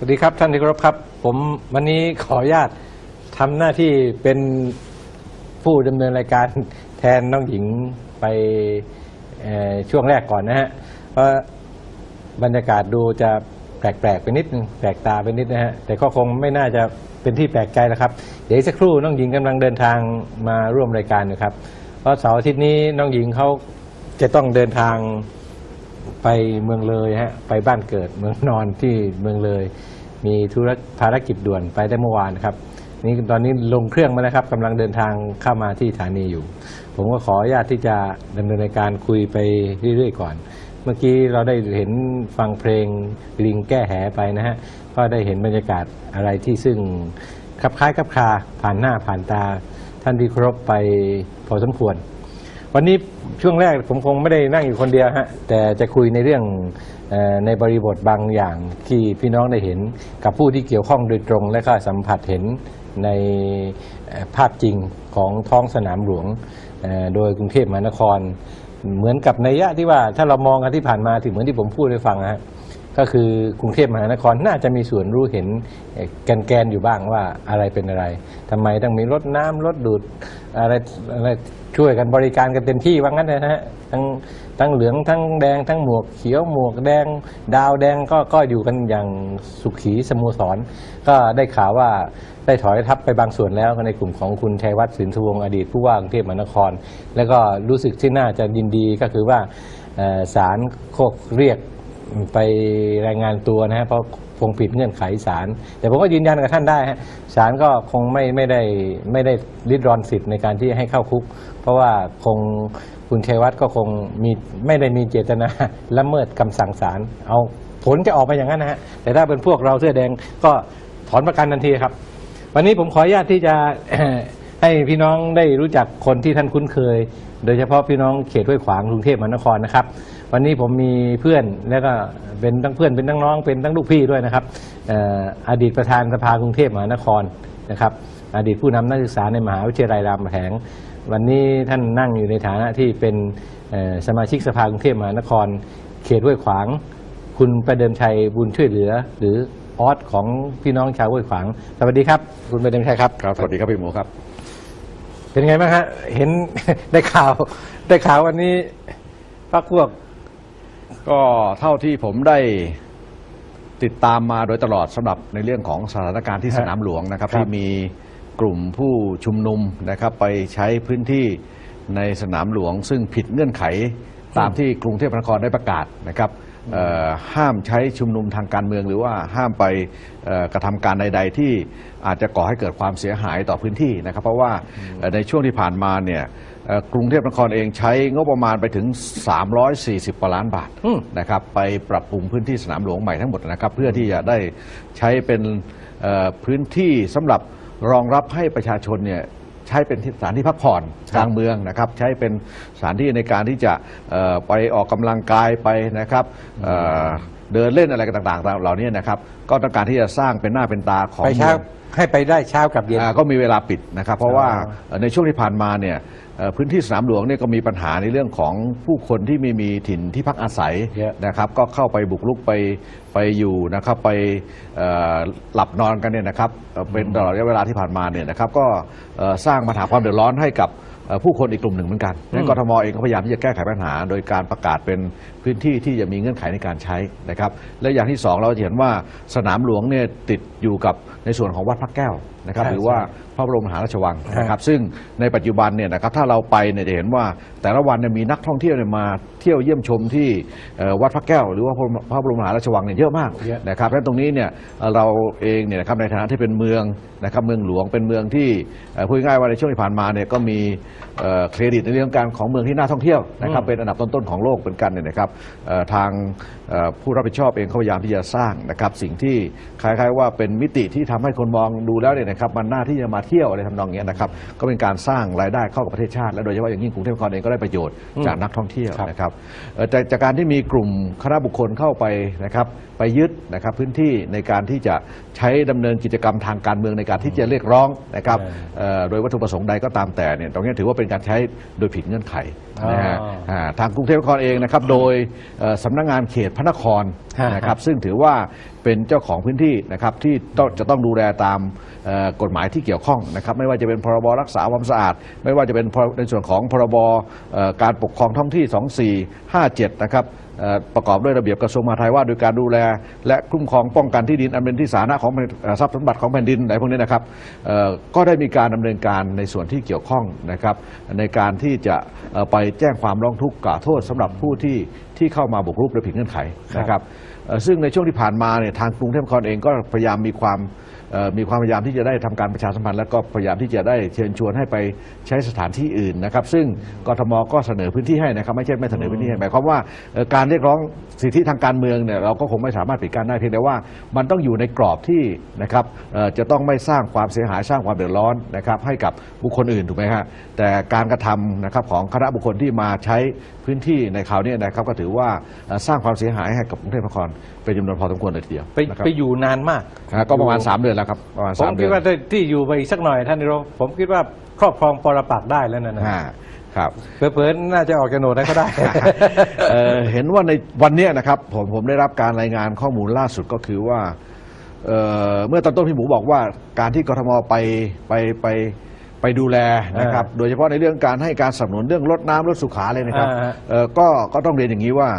สวัสดีครับท่านที่เคารพครับ ผมวันนี้ขออนุญาตทำหน้าที่เป็นผู้ดำเนินรายการแทนน้องหญิงไปช่วงแรกก่อนนะฮะเพราะบรรยากาศดูจะแปลกๆไปนิดนึงแปลกตาไปนิดนะฮะแต่ก็คงไม่น่าจะเป็นที่แปลกใจแล้วครับ เดี๋ยวอีกสักครู่น้องหญิงกำลังเดินทางมาร่วมรายการอยู่ครับ เพราะเสาร์อาทิตย์นี้น้องหญิงเขาจะต้องเดินทาง ไปเมืองเลยฮะไปบ้านเกิดเมืองนอนที่เมืองเลย มีธุระภารกิจด่วนไปได้เมื่อวานครับนี่ตอนนี้ลงเครื่องมาแล้วครับกำลังเดินทางเข้ามาที่สถานีอยู่ ผมก็ขออนุญาตที่จะดำเนินการคุยไปเรื่อยๆ ก่อน เมื่อกี้เราได้เห็นฟังเพลงลิงแก้แหไปนะฮะก็ได้เห็นบรรยากาศอะไรที่ซึ่งคลับคล้ายคลับคลาผ่านหน้าผ่านตา ท่านที่เคารพไปพอสมควร วันนี้ช่วงแรกผมคงไม่ได้นั่งอยู่คนเดียวฮะแต่จะคุยในเรื่องอในบริบทบางอย่างที่พี่น้องได้เห็นกับผู้ที่เกี่ยวข้องโดยตรง และก็สัมผัสเห็นในภาพจริงของท้องสนามหลวง โดยกรุงเทพมหานคร เหมือนกับในยะที่ว่าถ้าเรามองกันที่ผ่านมาถึงเหมือนที่ผมพูดให้ฟังฮะ ก็คือกรุงเทพมหานครน่าจะมีส่วนรู้เห็นแกนแกนๆอยู่บ้างว่าอะไรเป็นอะไรทำไมต้องมีรถน้ำรถดูดอะไรอะไรช่วยกันบริการกันเต็มที่ว่างั้นนะฮะทั้งทั้งเหลืองทั้งแดงทั้งหมวกเขียวหมวกแดง ดาวแดงก็ก็อยู่กันอย่างสุขีสโมสร ก็ได้ข่าวว่าได้ถอยทัพไปบางส่วนแล้วในกลุ่มของคุณชัยวัฒน์สินสุวงอดีตผู้ว่ากรุงเทพมหานคร แล้วก็รู้สึกที่น่าจะยินดีก็คือว่าเอ่อศาลโคกเรียก ไปรายงานตัวนะฮะเพราะคงผิดเงื่อนไขศาลแต่ผมก็ยืนยันกับท่านได้ฮะศาลก็คงไม่ไม่ได้ไม่ได้ริดรอนสิทธิ์ในการที่ให้เข้าคุก เพราะว่าคงคุณชัยวัฒน์ก็คงมีไม่ได้มีเจตนาละเมิดคำสั่งศาลเอาผลจะออกมาอย่างนั้นนะฮะแต่ถ้าเป็นพวกเราเสื้อแดงก็ถอนประกันทันทีครับ วันนี้ผมขออนุญาตที่จะ ให้พี่น้องได้รู้จักคนที่ท่านคุ้นเคย โดยเฉพาะพี่น้องเขตห้วยขวางกรุงเทพมหานครนะครับ วันนี้ผมมีเพื่อนแล้วก็เป็นทั้งเพื่อนเป็นทั้งน้องเป็นทั้งลูกพี่ด้วยนะครับเอ่ออดีตประธานสภากรุงเทพมหานครนะครับ อดีตผู้นำนักศึกษาในมหาวิทยาลัยรามคำแหงวันนี้ท่านนั่งอยู่ในฐานะที่เป็นเอ่อสมาชิกสภากรุงเทพมหานคร เขตห้วยขวาง คุณประเดิมชัยบุญช่วยเหลือ หรือออสของพี่น้องชาวห้วยขวางสวัสดีครับ คุณประเดิมชัยครับ ครับ สวัสดีครับพี่หมูครับ เป็นไงบ้างฮะเห็น ได้ข่าว ได้ข่าววันนี้พักพวก ก็เท่าที่ผมได้ติดตามมาโดยตลอดสำหรับในเรื่องของสถานการณ์ที่ฮะสนามหลวงนะครับ ครับที่มีกลุ่มผู้ชุมนุมนะครับ ไปใช้พื้นที่ในสนามหลวง ซึ่งผิดเงื่อนไขตามที่กรุงเทพมหานครได้ประกาศนะครับเอ่อ ห้ามใช้ชุมนุมทางการเมือง หรือว่าห้ามไปเอ่อกระทำการใด ๆ ที่อาจจะก่อให้เกิดความเสียหายต่อพื้นที่นะครับ เพราะว่าเอ่อในช่วงที่ผ่านมาเนี่ยเอ่อกรุงเทพมหานครเองใช้งบประมาณไปถึง 340กว่าล้านบาทอืมนะครับไปปรับปรุงพื้นที่สนามหลวงใหม่ทั้งหมดนะครับ เพื่อที่จะได้ใช้เป็นเอ่อพื้นที่สำหรับรองรับให้ประชาชนเนี่ย ใช้เป็นที่สถานที่พักผ่อนครับกลางเมืองนะครับใช้เป็นสถานที่ในการที่จะเอ่อไปออกกำลังกายไปนะครับเอ่อเดินเล่นอะไรกันต่างๆ เหล่านี้นะครับก็ต้องการที่จะสร้างเป็นหน้าเป็นตาของไปเช้าเมืองให้ไปได้เช้ากับเย็นอ่าก็มีเวลาปิดนะครับ เพราะว่าอ๋อเอ่อในช่วงที่ผ่านมาเนี่ยเอ่อ พื้นที่สนามหลวงเนี่ยก็มีปัญหาในเรื่องของผู้คนที่ไม่มีถิ่นที่พักอาศัยเยอะนะครับก็เข้าไปบุกรุกไปไปอยู่นะครับไปเอ่อหลับนอนกันเนี่ยนะครับเอ่อเป็นตลอดระยะเวลาที่ผ่านมาเนี่ยนะครับก็เอ่อสร้างปัญหาความเดือดร้อนให้กับเอ่อผู้คนอีกกลุ่มหนึ่งเหมือนกันนั้นกทมเองก็พยายามที่จะแก้ไขปัญหา โดยการประกาศเป็นพื้นที่ที่จะมีเงื่อนไขในการใช้นะครับและอย่างที่สองเราจะเห็นว่าสนามหลวงเนี่ยติดอยู่กับ ในส่วนของวัดพระแก้วนะครับใช่หรือว่าใช่พระบรมมหาราชวังนะครับ ซึ่งในปัจจุบันเนี่ยนะครับถ้าเราไปเนี่ยจะเห็นว่าแต่ละวันเนี่ยมีนักท่องเที่ยวเนี่ยมาเที่ยวเยี่ยมชมที่เอ่อวัดพระแก้ว หรือว่าพระบรมมหาราชวังเนี่ยเยอะมากเยอะนะครับและตรงนี้เนี่ยเอ่อเราเองเนี่ยนะครับในฐานะที่เป็นเมืองนะครับเมืองหลวงเป็นเมืองที่เอ่อพูดง่ายๆว่าในช่วงที่ผ่านมาเนี่ยก็มีเอ่อเครดิตในเรื่องการของเมืองที่น่าท่องเที่ยวนะครับอืมเป็นอันดับต้นๆของโลกเป็นกันเนี่ยนะครับเอ่อทางเอ่อผู้รับผิดชอบเองเขาพยายามที่จะสร้างนะครับสิ่งที่คล้ายๆว่าเป็นมิติที่ทำให้คนมองดูแล้วเนี่ยนะครับมันน่าที่จะมาเที่ยวอะไรทำนองเนี้ยนะครับก็เป็นการสร้างรายได้เข้ากับประเทศชาติและโดยเฉพาะอย่างยิ่งกรุงเทพมหานครเองก็ได้ประโยชน์จากนักท่องเที่ยวครับนะครับเอ่อแต่จากการที่มีกลุ่มคณะบุคคลเข้าไปนะครับไปยึดนะครับพื้นที่ในการที่จะใช้ดำเนินกิจกรรมทางการเมืองในการที่จะเรียกร้องนะครับใช่เอ่อโดยวัตถุประสงค์ใดก็ตามแต่เนี่ยตรงนี้ถือว่าเป็นการใช้โดยผิดเงื่อนไขนะฮะอ๋ออ่าทางกรุงเทพมหานครเองนะครับโดยเอ่อสำนักงานเขตพระนครฮะนะครับซึ่งถือว่า เป็นเจ้าของพื้นที่นะครับที่ต้องจะต้องดูแลตามกฎหมายที่เกี่ยวข้องนะครับไม่ว่าจะเป็นพรบรักษาความสะอาด ไม่ว่าจะเป็นในส่วนของพรบการปกครองท้องที่ 2457 นะครับประกอบด้วยระเบียบกระทรวงมหาดไทยว่าโดยการดูแล และคุ้มครองป้องกันที่ดินอันเป็นที่สาธารณะของทรัพย์สมบัติของแผ่นดินอะไรพวกนี้นะครับก็ได้มีการดำเนินการในส่วนที่เกี่ยวข้องนะครับ ในการที่จะไปแจ้งความร้องทุกข์กล่าวโทษสำหรับผู้ที่ที่เข้ามาบุกรุกโดยผิดเงื่อนไขนะครับ ซึ่งในช่วงที่ผ่านมาเนี่ยทางกรุงเทพมหานครเองก็พยายามมีความมีความพยายามที่จะได้ทำการประชาสัมพันธ์และก็พยายามที่จะได้เชิญชวนให้ไปใช้สถานที่อื่นนะครับ ซึ่งกทมก็เสนอพื้นที่ให้นะครับ ไม่ใช่ไม่เสนอพื้นที่ให้หมายความว่าการเรียกร้องสิทธิทางการเมืองเนี่ยเราก็คงไม่สามารถปิดกั้นได้เพียงแต่ว่ามันต้องอยู่ในกรอบที่นะครับจะต้องไม่สร้างความเสียหายสร้างความเดือดร้อนนะครับให้กับบุคคลอื่นถูกไหมฮะแต่การกระทำนะครับของคณะบุคคลที่มาใช้ พื้นที่ในคราวนี้นะครับก็ถือว่าเอ่อสร้างความเสียหายให้กับกรุงเทพมหานครเป็นจำนวนพอสมควรเลยทีเดียวไปนะครับไปอยู่นานมากอ่าก็ประมาณ 3 เดือนแล้วครับประมาณผมสามเดืคิอดนว่าที่อยู่ไปอีกสักหน่อยท่านนายกผมคิดว่าครอบครองปรปักษ์ได้แล้วนะนะอ่าครับ เผลอๆน่าจะออกโฉนดได้ก็ได้ เอ่อเห็นว่าในวันเนี้ยนะครับผมผมได้รับการรายงานข้อมูลล่าสุดก็คือว่าเอ่อเมื่อตอนต้นพี่หมูบอกว่าการที่กทมไปไปไปไป ดูแลนะครับอ่าโดยเฉพาะในเรื่องการให้การสนับสนุนเรื่องรถน้ำรถสุขาเลยนะครับอ่าฮะ เอ่อก็ก็ต้องเรียนอย่างนี้ว่า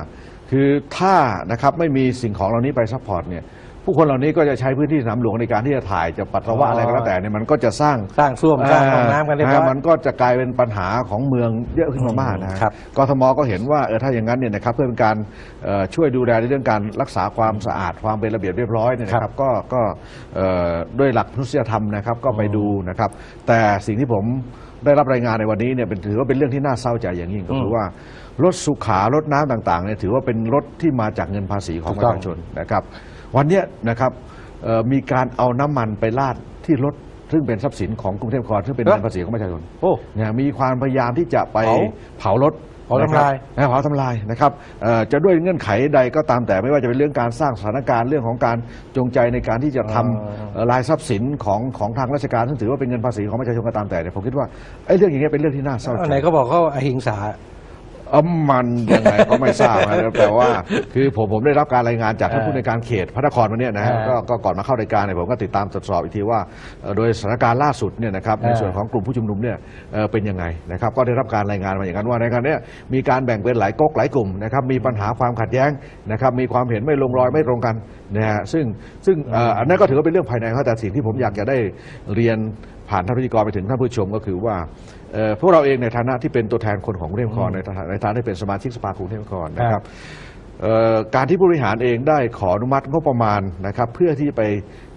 คือถ้านะครับไม่มีสิ่งของเหล่านี้ไปซัพพอร์ตเนี่ย ผู้คนเหล่านี้ก็จะใช้พื้นที่สนามหลวงในการที่จะถ่ายจะปัสสาวะอะไรก็แล้วแต่เนี่ยมันก็จะสร้างสร้างส้วมสร้างห้องน้ำกันเรียบร้อย มันก็จะกลายเป็นปัญหาของเมืองเยอะขึ้นมามากนะครับกทมก็เห็นว่าเออถ้าอย่างนั้นเนี่ยนะครับเพื่อเป็นการเอ่อช่วยดูแลในเรื่องการรักษาความสะอาดความเป็นระเบียบเรียบร้อยเนี่ยนะครับก็ก็เอ่อด้วยหลักมนุษยธรรมนะครับก็ไปดูนะครับ แต่สิ่งที่ผมได้รับรายงานในวันนี้เนี่ยเป็นถือว่าเป็นเรื่องที่น่าเศร้าใจอย่างยิ่งก็คือว่ารถสุขารถน้ำต่างๆเนี่ยถือว่าเป็นรถที่มาจากเงินภาษีของถูปกระต้องชาชนนะครับ วันเนี้ยนะครับเอ่อมีการเอาน้ำมันไปราดที่รถซึ่งเป็นทรัพย์สินของกรุงเทพมหานครซึ่งเป็นเงินภาษีของประชาชนโอ้เนี่ยมีความพยายามที่จะไปเผาเผารถเผาทำลายนะครับเผาทำลายนะครับเอ่อจะด้วยเงื่อนไขใดก็ตามแต่ไม่ว่าจะเป็นเรื่องการสร้างสถานการณ์เรื่องของการจงใจในการที่จะทำเอ่อลายทรัพย์สินของของทางราชการซึ่งถือว่าเป็นเงินภาษีของประชาชนก็ตามแต่เนี่ยผมคิดว่าไอ้เรื่องอย่างเงี้ยเป็นเรื่องที่น่าเศร้าอันใจไหนก็บอกเขาอหิงสา เอ้ามันยังไงก็ไม่ทราบนะครับแต่ว่า คือผมผมได้รับการรายงานจากท่านอ่าผู้ในวยการเขตพระนครวันเนี้ยนะฮะอ่าก็ก็ก่อนมาเข้ารายการเนี่ยผมก็ติดตามตรวจสอบอีกทีว่าเอ่อโดยสถานการณ์ล่าสุดเนี่ยนะครับในอ่าส่วนของกลุ่มผู้ชุมนุมเนี่ยเอ่อเป็นยังไงนะครับก็ได้รับการรายงานมาอย่างนั้นว่าในการเนี้ยมีการแบ่งเป็นหลายก๊กหลายกลุ่มนะครับมีปัญหาความขัดแย้งนะครับมีความเห็นไม่ลงรอยไม่ตรงกันนะฮะซึ่งซึ่งเอ่ออันนั้นก็ถือว่าเป็นเรื่องภายในเขาแต่สิ่งที่ผมอยากจะได้เรียน ผ่านท่านพิธีกรไปถึงท่านผู้ชมก็คือว่าเอ่อพวกเราเองในฐานะที่เป็นตัวแทนคนของกรุงเทพมหานครในฐานะในฐานะที่เป็นสมาชิกสภากรุงเทพมหานครนะครับเอ่อการที่ผู้บริหารเองได้ขออนุมัติงบประมาณนะครับเพื่อที่ไป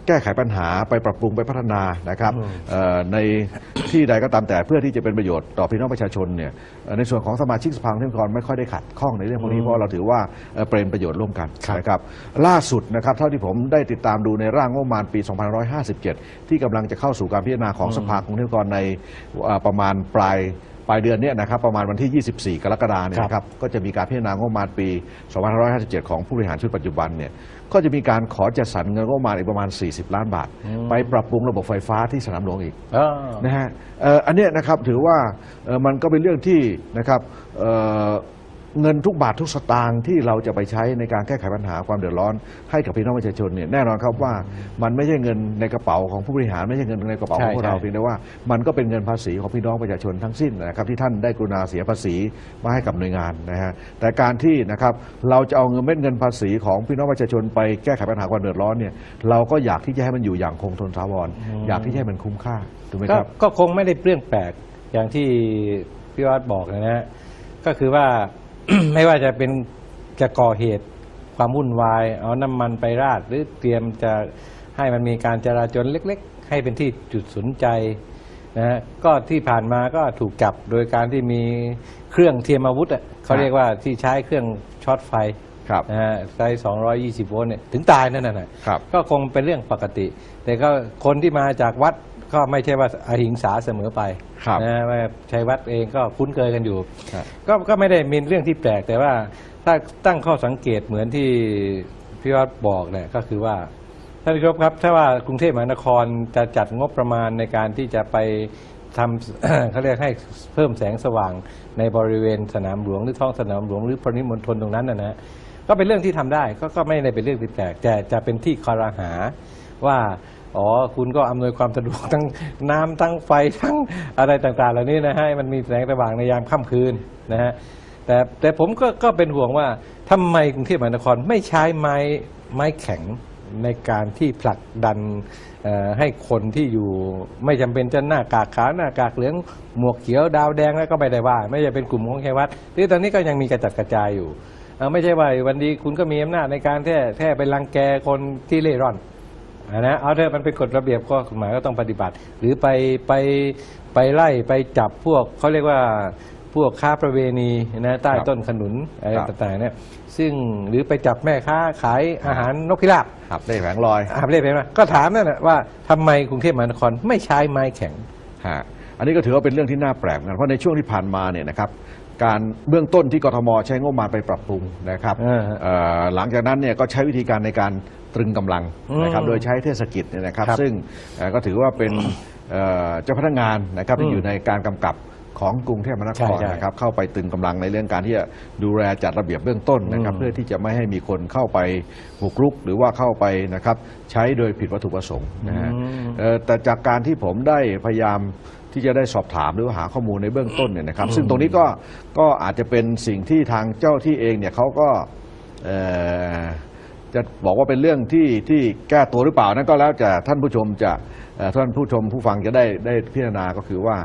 แก้ไขปัญหาไปปรับปรุงไปพัฒนานะครับอืมเอ่อในที่ใดก็ตามแต่เพื่อที่จะเป็นประโยชน์ต่อพี่น้องประชาชนเนี่ยเอ่อในส่วนของสมาชิกสภากรุงเทพมหานครไม่ค่อยได้ขัดข้องในเรื่องพวกนี้เพราะเราถือว่าเอ่อเป็นประโยชน์ร่วมกันนะครับล่าสุดนะครับเท่าที่ผมได้ติดตามดูในร่างงบประมาณปี 2557 ที่กำลังจะเข้าสู่การพิจารณาของสภากรุงเทพมหานครในเอ่อประมาณปลาย ปลายเดือนเนี้นะครับประมาณวันที่ 24 กรกฎาคมเนี่ยนะครับก็จะมีการพิจารณางบประมาณปี 2557 ของผู้บริหารชุดปัจจุบันเนี่ยก็จะมีการขอจัดสรรเงินงบประมาณอีกประมาณ 40 ล้านบาท ไปปรับปรุงระบบไฟฟ้าที่สนามหลวงอีกเออนะฮะเอ่ออันเนี้ยนะครับถือว่าเอ่อมันก็เป็นเรื่องที่นะครับ เอ่อเงินทุกบาททุกสตางค์ที่เราจะไปใช้ในการแก้ไขปัญหาความเดือดร้อนให้กับพี่น้องประชาชนเนี่ยแน่นอนครับว่ามันไม่ใช่เงินในกระเป๋าของผู้บริหารไม่ใช่เงินในกระเป๋าของพวกเราใช่เพียงแต่ว่ามันก็เป็นเงินภาษีของพี่น้องประชาชนทั้งสิ้นนะครับที่ท่านได้กรุณาเสียภาษีมาให้กับหน่วยงานนะฮะแต่การที่นะครับเราจะเอาเงินเม็ดเงินภาษีของพี่น้องประชาชนไปแก้ไขปัญหาความเดือดร้อนเนี่ยเราก็อยากที่จะให้มันอยู่อย่างคงทนถาวรอยากที่จะให้มันคุ้มค่าถูกไหมก็ครับก็คงไม่ได้เปลี่ยนแปลกอย่างที่พี่วัดบอกนะฮะก็คือว่า ไม่ว่าจะเป็นจะก่อเหตุความวุ่นวาย เอาน้ำมันไปราด หรือเตรียมจะให้มันมีการจราจรเล็ก ๆ ให้เป็นที่จุดสนใจนะฮะก็ที่ผ่านมาก็ถูกจับโดยการที่มีเครื่องเทียมอาวุธอะเขาเรียกว่าที่ใช้เครื่องช็อตไฟครับนะฮะใช้220 โวลต์เนี่ยถึงตายนั่นน่ะครับ ก็คงเป็นเรื่องปกติ แต่ก็คนที่มาจากวัด ก็ไม่ใช่ว่าอหิงสาเสมอไปครับนะว่าชัยวัดเองก็คุ้นเคยกันอยู่ ครับก็ก็ไม่ได้มีเรื่องที่แปลกแต่ว่าถ้าตั้งข้อสังเกตเหมือนที่พี่วัดบอกเนี่ยก็คือว่าท่านผู้ชมครับถ้าว่ากรุงเทพมหานครจะจัดงบประมาณในการที่จะไปทำ เขาเรียกให้เพิ่มแสงสว่างในบริเวณสนามหลวงหรือท้องสนามหลวงหรือปริมณฑลตรงนั้นนะนะก็ก็เป็นเรื่องที่ทำได้ก็ก็ไม่ได้เป็นเรื่องที่แปลกแต่จะเป็นที่คอรหาว่า อ๋อคุณก็อำนวยความสะดวกทั้งน้ำทั้งไฟทั้งอะไรต่างๆ เหล่านี้นะฮะมันมีแสงสว่างในยามค่ำคืนนะฮะแต่แต่ผมก็ก็เป็นห่วงว่าทำไมกรุงเทพมหานครไม่ใช้ไม้ไม้แข็งในการที่ผลักดันให้คนที่อยู่ไม่จำเป็นจะหน้ากากขาวหน้ากากเหลืองหมวกเขียวดาวแดงแล้วก็ไม่ได้ว่า ไม่ใช่เป็นกลุ่มของแค่วัดหรือตอนนี้ก็ยังมีกระจัดกระจายอยู่ ไม่ใช่ว่าวันดีคุณก็มีอำนาจในการแท้แท้ไปรังแกคนที่เล่ร่อน นะเอาเถอะมันเป็นกฎระเบียบข้อกฎหมายก็ต้องปฏิบัติ หรือไปไปไปไล่ไปจับพวกเขาเรียกว่าพวกค้าประเวณีนะใต้ครับต้นขนุนอะไรครับต่างๆเนี่ยซึ่งหรือไปจับแม่ค้าขายอาหารนกพิราบหับได้แผงลอยอาบเล่เป็นไหมก็ถามนั่นแหละว่าทำไมกรุงเทพมหานครไม่ใช้ไม้แข็งฮะอันนี้ก็ถือว่าเป็นเรื่องที่น่าแปลกเหมือนกันเพราะในช่วงที่ผ่านมาเนี่ยนะครับ การเบื้องต้นที่กทมใช้งบประมาณไปปรับปรุงนะครับอ่าฮะเอ่อหลังจากนั้นเนี่ยก็ใช้วิธีการในการตรึงกำลังนะครับอืมโดยใช้เทศกิจเนี่ยนะครับ ครับซึ่งเอ่อก็ถือว่าเป็นเอ่อเจ้าพนักงานนะครับอืที่มอยู่ในการกำกับ ของกรุงเทพมหานครใช่ใช่นะครับเข้าไปตรึงกำลังในเรื่องการที่จะดูแลจัดระเบียบเบื้องต้นนะครับ อืม เพื่อที่จะไม่ให้มีคนเข้าไปบุกรุกหรือว่าเข้าไปนะครับ ใช้โดยผิดวัตถุประสงค์นะฮะอืมเอ่อแต่จากการที่ผมได้พยายามที่จะได้สอบถามหรือว่าหาข้อมูลในเบื้องต้นเนี่ยนะครับ ซึ่งตรงนี้ก็ก็อาจจะเป็นสิ่งที่ทางเจ้าที่เองเนี่ยเขาก็เอ่อจะบอกว่าเป็นเรื่องที่ที่แก้ตัวหรือเปล่านั่นก็แล้วแต่ท่านผู้ชมจะเอ่อท่านผู้ชมผู้ฟังจะได้ได้พิจารณาก็คือว่า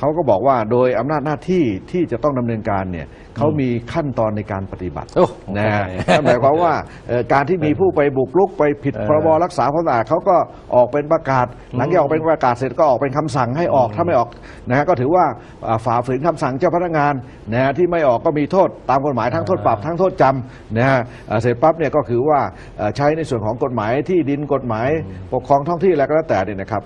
เขาก็บอกว่าโดยอำนาจหน้าที่ที่จะต้องดำเนินการเนี่ยเขามีขั้นตอนในการปฏิบัติโอ้นะฮะเข้าใจ นั่นหมายความว่าเอ่อการที่มีผู้ไปบุกรุกไปผิดเออพรบรักษาความสะอาดเขาก็ออกเป็นประกาศ หลังจากออกเป็นประกาศเสร็จก็ออกเป็นคำสั่งให้ออกถ้าไม่ออกนะฮะก็ถือว่าอ่าฝ่าฝืนคำสั่งเจ้าพนักงานนะฮะที่ไม่ออกก็มีโทษตามกฎหมายทั้งโทษปรับทั้งโทษจำนะฮะอ่าเสร็จปั๊บเนี่ยก็คือว่าเอ่อใช้ในส่วนของกฎหมายที่ดินกฎหมายปกครองท้องที่อะไรก็แล้วแต่เนี่ยนะครับ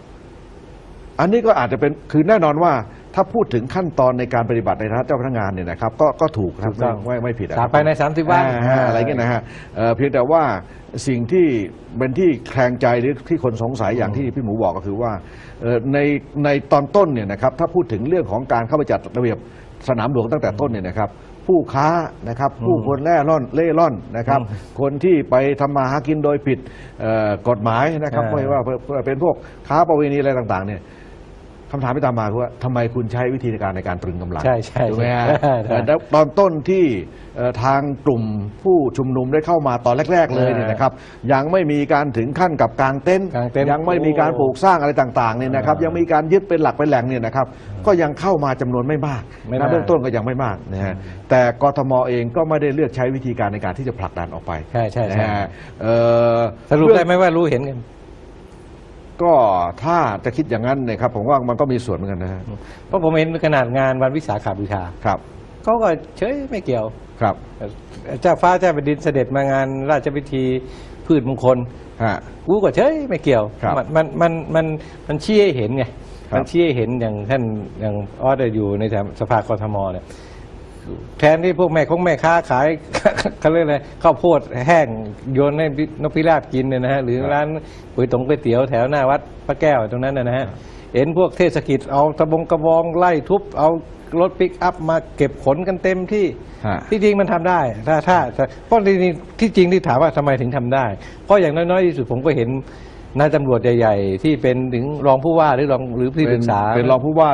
อันนี้ก็อาจจะเป็นคือแน่นอนว่า ถ้าพูดถึงขั้นตอนในการปฏิบัติในฐานะเจ้าพนักงานเนี่ยนะครับก็ก็ถูกครับถูกต้อง ไม่ไม่ไม่ผิดอะคสารับมภายใน 30 วัน อ่าอะไรเงี้ยนะฮะเอ่อเพียงแต่ว่าสิ่งที่เป็นที่แคลงใจหรือที่คนสงสัยอย่างที่พี่หมูบอกก็คือว่าเอ่อในในตอนต้นเนี่ยนะครับถ้าพูดถึงเรื่องของการเข้าไปจัดระเบียบสนามหลวงตั้งแต่ต้นเนี่ยนะครับ ผู้ค้านะครับผู้คนแล่ร่อนเล่ร่อนนะครับ คนที่ไปทำมาหากินโดยผิดเอ่อกฎหมายนะครับอ่า ไม่ว่าเป็นพวกค้าประเวณีอะไรต่างๆเนี่ย คำถามที่ตามมาคือว่าทำไมคุณใช้วิธีการในการตรึงกำลังใช่ใช่ถูกไหมฮะใช่เอ่อแล้วตอนต้นที่เอ่อทางกลุ่มผู้ชุมนุมได้เข้ามาตอนแรก ๆ เลยเนี่ยนะครับ ยังไม่มีการถึงขั้นกับกางเต็นท์กางเต็นท์ยังไม่มีการปลูกสร้างอะไรต่างๆเนี่ยนะครับอ่ายัยังมีการยึดเป็นหลักเป็นแหล่งเนี่ยนะครับ ก็ยังเข้ามาจำนวนไม่มากไม่นะมากเบื้องต้นก็ยังไม่มากนะฮะแต่กทมเองก็ไม่ได้เลือกใช้วิธีการในการที่จะผลักดันออกไปใช่ใช่ใช่ นะฮะเอ่อ สรุปได้ไหมว่ารู้เห็นกัน ก็ถ้าจะคิดอย่างนั้นเนี่ยครับผมว่ามันก็มีส่วนเหมือนกันนะฮะเพราะผมเห็นขนาดงานวันวิสาขบูชาครับเขาก็เฉยไม่เกี่ยวครับ เจ้าฟ้าเจ้าแผ่นดินเสด็จมางานราชพิธีพืชมงคลฮะกูก็เฉยไม่เกี่ยวครับมันมันมันมันมันชี้ให้เห็นไงครับมันชี้ให้เห็นอย่างท่านอย่างออสอยู่ในสภากทมเนี่ย แทนที่พวกแม่คงแม่ค้าขายเขาเรียกอะไรข้าวโพดแห้งโยนให้นกพิราบกินเนี่ยนะฮะหรือร้านก๋วยตงก๋วยเตี๋ยวแถวหน้าวัดพระแก้วตรงนั้นนะนะฮะเห็นพวกเทศกิจเอาตะบงกระบองไล่ทุบเอารถปิกอัพมาเก็บขนกันเต็มที่ฮะที่จริงมันทำได้ถ้าถ้าถ้าเพราะที่จริงที่จริงที่ถามว่าทำไมถึงทำได้เพราะอย่างน้อยๆที่สุดผมก็เห็นนายตำรวจใหญ่ ๆ ที่เป็นถึงรองผู้ว่าหรือรองหรือผู้ปรึกษาเป็นรองผู้ว่า